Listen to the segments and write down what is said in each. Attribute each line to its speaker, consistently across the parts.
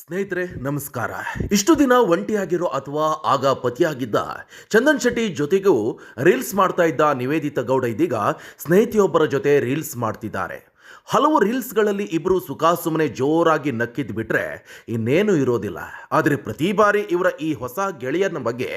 Speaker 1: ಸ್ನೇಹಿತರೆ, ನಮಸ್ಕಾರ. ಇಷ್ಟು ದಿನ ಒಂಟಿಯಾಗಿರೋ ಅಥವಾ ಆಗ ಪತಿಯಾಗಿದ್ದ ಚಂದನ್ ಶೆಟ್ಟಿ ಜೊತೆಗೂ ರೀಲ್ಸ್ ಮಾಡ್ತಾ ಇದ್ದ ನಿವೇದಿತ ಗೌಡ ಇದೀಗ ಸ್ನೇಹಿತೆಯೊಬ್ಬರ ಜೊತೆ ರೀಲ್ಸ್ ಮಾಡ್ತಿದ್ದಾರೆ. ಹಲವು ರೀಲ್ಸ್ಗಳಲ್ಲಿ ಇಬ್ಬರು ಸುಖಾಸುಮ್ಮನೆ ಜೋರಾಗಿ ನಕ್ಕಿದ್ದು ಬಿಟ್ಟರೆ ಇನ್ನೇನು ಇರೋದಿಲ್ಲ. ಆದರೆ ಪ್ರತಿ ಬಾರಿ ಇವರ ಈ ಹೊಸ ಗೆಳೆಯನ ಬಗ್ಗೆ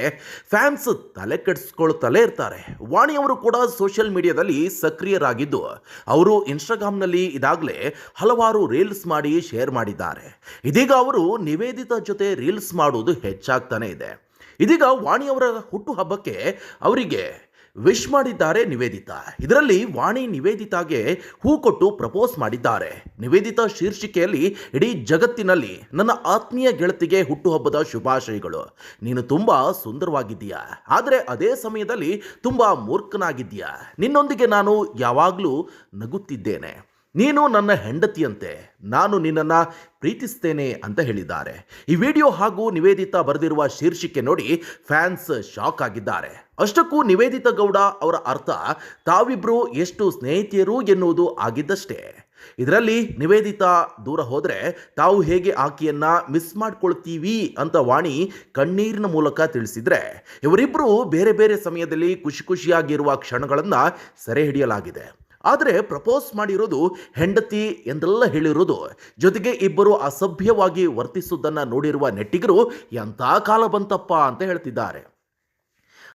Speaker 1: ಫ್ಯಾನ್ಸ್ ತಲೆ ಕೆಡಿಸ್ಕೊಳ್ತಲೇ ಇರ್ತಾರೆ. ವಾಣಿಯವರು ಕೂಡ ಸೋಷಿಯಲ್ ಮೀಡಿಯಾದಲ್ಲಿ ಸಕ್ರಿಯರಾಗಿದ್ದು ಅವರು ಇನ್ಸ್ಟಾಗ್ರಾಮ್ನಲ್ಲಿ ಇದಾಗಲೇ ಹಲವಾರು ರೀಲ್ಸ್ ಮಾಡಿ ಶೇರ್ ಮಾಡಿದ್ದಾರೆ. ಇದೀಗ ಅವರು ನಿವೇದಿತ ಜೊತೆ ರೀಲ್ಸ್ ಮಾಡುವುದು ಹೆಚ್ಚಾಗ್ತಾನೆ ಇದೆ. ಇದೀಗ ವಾಣಿ ಅವರ ಹುಟ್ಟುಹಬ್ಬಕ್ಕೆ ಅವರಿಗೆ ವಿಶ್ ಮಾಡಿದ್ದಾರೆ, ನಿವೇದಿತಾ. ಇದರಲ್ಲಿ ವಾಣಿ ನಿವೇದಿತಾಗೆ ಹೂ ಕೊಟ್ಟು ಪ್ರಪೋಸ್ ಮಾಡಿದ್ದಾರೆ. ನಿವೇದಿತಾ ಶೀರ್ಷಿಕೆಯಲ್ಲಿ ಇಡೀ ಜಗತ್ತಿನಲ್ಲಿ ನನ್ನ ಆತ್ಮೀಯ ಗೆಳತಿಗೆ ಹುಟ್ಟುಹಬ್ಬದ ಶುಭಾಶಯಗಳು. ನೀನು ತುಂಬಾ ಸುಂದರವಾಗಿದ್ದೀಯಾ. ಆದರೆ ಅದೇ ಸಮಯದಲ್ಲಿ ತುಂಬಾ ಮೂರ್ಖನಾಗಿದ್ದೀಯಾ. ನಿನ್ನೊಂದಿಗೆ ನಾನು ಯಾವಾಗಲೂ ನಗುತ್ತಿದ್ದೇನೆ. ನೀನು ನನ್ನ ಹೆಂಡತಿಯಂತೆ. ನಾನು ನಿನ್ನನ್ನು ಪ್ರೀತಿಸ್ತೇನೆ ಅಂತ ಹೇಳಿದ್ದಾರೆ. ಈ ವಿಡಿಯೋ ಹಾಗೂ ನಿವೇದಿತಾ ಬರೆದಿರುವ ಶೀರ್ಷಿಕೆ ನೋಡಿ ಫ್ಯಾನ್ಸ್ ಶಾಕ್ ಆಗಿದ್ದಾರೆ. ಅಷ್ಟಕ್ಕೂ ನಿವೇದಿತ ಗೌಡ ಅವರ ಅರ್ಥ ತಾವಿಬ್ರು ಎಷ್ಟು ಸ್ನೇಹಿತಿಯರು ಎನ್ನುವುದು ಆಗಿದ್ದಷ್ಟೇ. ಇದರಲ್ಲಿ ನಿವೇದಿತ ದೂರ ಹೋದರೆ ತಾವು ಹೇಗೆ ಆಕೆಯನ್ನು ಮಿಸ್ ಮಾಡ್ಕೊಳ್ತೀವಿ ಅಂತ ವಾಣಿ ಕಣ್ಣೀರಿನ ಮೂಲಕ ತಿಳಿಸಿದ್ರೆ ಇವರಿಬ್ಬರು ಬೇರೆ ಬೇರೆ ಸಮಯದಲ್ಲಿ ಖುಷಿ ಖುಷಿಯಾಗಿರುವ ಕ್ಷಣಗಳನ್ನು ಸೆರೆ ಹಿಡಿಯಲಾಗಿದೆ. ಆದರೆ ಪ್ರಪೋಸ್ ಮಾಡಿರೋದು ಹೆಂಡತಿ ಎಂದೆಲ್ಲ ಹೇಳಿರೋದು, ಜೊತೆಗೆ ಇಬ್ಬರು ಅಸಭ್ಯವಾಗಿ ವರ್ತಿಸುವುದನ್ನು ನೋಡಿರುವ ನೆಟ್ಟಿಗರು ಎಂಥ ಕಾಲ ಬಂತಪ್ಪ ಅಂತ ಹೇಳ್ತಿದ್ದಾರೆ.